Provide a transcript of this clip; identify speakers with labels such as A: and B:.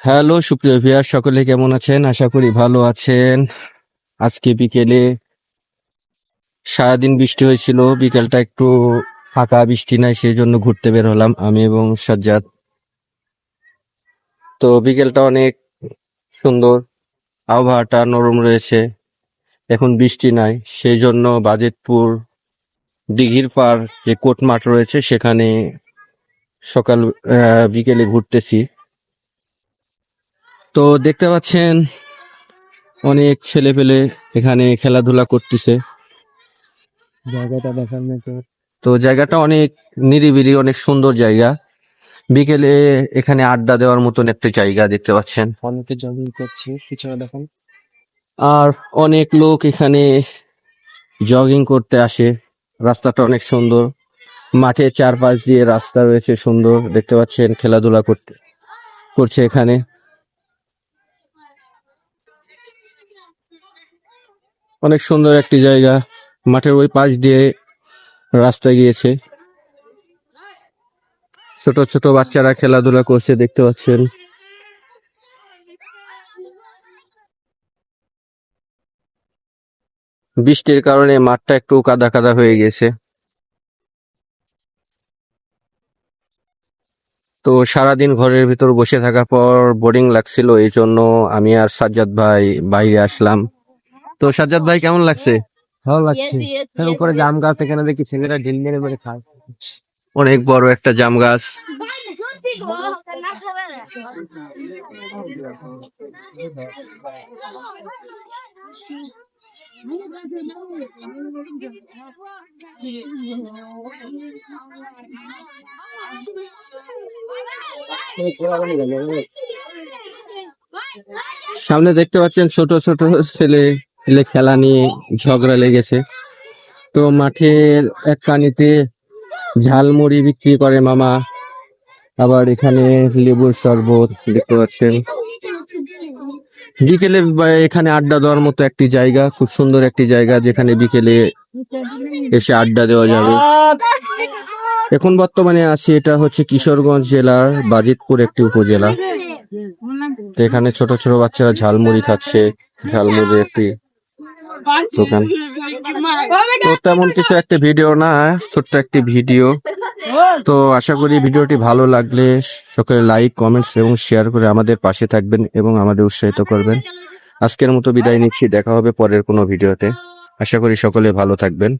A: Hello, সুপ্রিয় ভিয়ার সকলে কেমন আছেন? আশা করি ভালো আছেন। আজকে বিকেলে সারাদিন বৃষ্টি হয়েছিল, বিকেলটা একটু ফাঁকা বৃষ্টি নাই, সেই জন্য ঘুরতে বের হলাম আমি এবং সাজ্জাদ। তো বিকেলটা অনেক সুন্দর, আবহাওয়াটা নরম রয়েছে, এখন বৃষ্টি নাই, সেই জন্য বাজেতপুর দিঘির পার যে কোট মাঠ রয়েছে, সেখানে সকাল বিকেলে ঘুরতেছি। তো দেখতে পাচ্ছেন অনেক ছেলে পেলে এখানে খেলাধুলা করতেছে।
B: জায়গাটা দেখার মতো
A: তো জায়গাটা অনেক নিরিবিলি অনেক সুন্দর জায়গা। বিকেলে এখানে আড্ডা দেওয়ার মতন একটা জায়গা দেখতে পাচ্ছেন।
B: অনেকে জগিং করছে পিছনে দেখেন।
A: আর অনেক লোক এখানে জগিং করতে আসে। রাস্তাটা অনেক সুন্দর। মাঠের চারপাশ দিয়ে রাস্তা রয়েছে সুন্দর। দেখতে পাচ্ছেন খেলাধুলা করতে করছে এখানে। অনেক সুন্দর একটি জায়গা। মাঠের ওই পাশ দিয়ে রাস্তা গিয়েছে। ছোট ছোট বাচ্চারা খেলাধুলা করছে, দেখতে পাচ্ছেন। বৃষ্টির কারণে মাঠটা একটু কাদা কাদা হয়ে গেছে তো সারাদিন ঘরের ভিতর বসে থাকার পর বোরিং লাগছিল, এই জন্য আমি আর সাজ্জাদ ভাই বাইরে আসলাম। তো সাজ্জাদ ভাই কেমন লাগছে?
B: ভালো লাগছে। উপরে জাম গাছ এখানে দেখি ছেলেরা ঢিল মেরে মেরে খায়।
A: অনেক বড় একটা জাম গাছ। সামনে দেখতে পাচ্ছেন ছোট ছোট ছেলে। ছেলে খেলা নিয়ে ঝগড়া লেগেছে। তো মাঠের এক কানিতে ঝালমুড়ি বিক্রি করে মামা। আবার এখানে লেবুর শরবত দেখতে পাচ্ছেন। বিকেলে এখানে আড্ডা দেওয়ার মতো একটি জায়গা, খুব সুন্দর একটি জায়গা যেখানে বিকেলে এসে আড্ডা দেওয়া যাবে। এখন বর্তমানে আছি এটা হচ্ছে কিশোরগঞ্জ জেলার বাজিতপুর একটি উপজেলা। এখানে ছোট ছোট বাচ্চারা ঝালমুড়ি খাচ্ছে। ঝালমুড়ি একটি দোকান। তো তেমন কিছু একটা ভিডিও না ছোট্ট একটি ভিডিও। তো আশা করি ভিডিওটি ভালো লাগলে সকলে লাইক কমেন্টস এবং শেয়ার করে আমাদের পাশে থাকবেন এবং আমাদের উৎসাহিত করবেন। আজকের মতো বিদায় নিচ্ছি দেখা হবে পরের কোনো ভিডিওতে। আশা করি সকলে ভালো থাকবেন।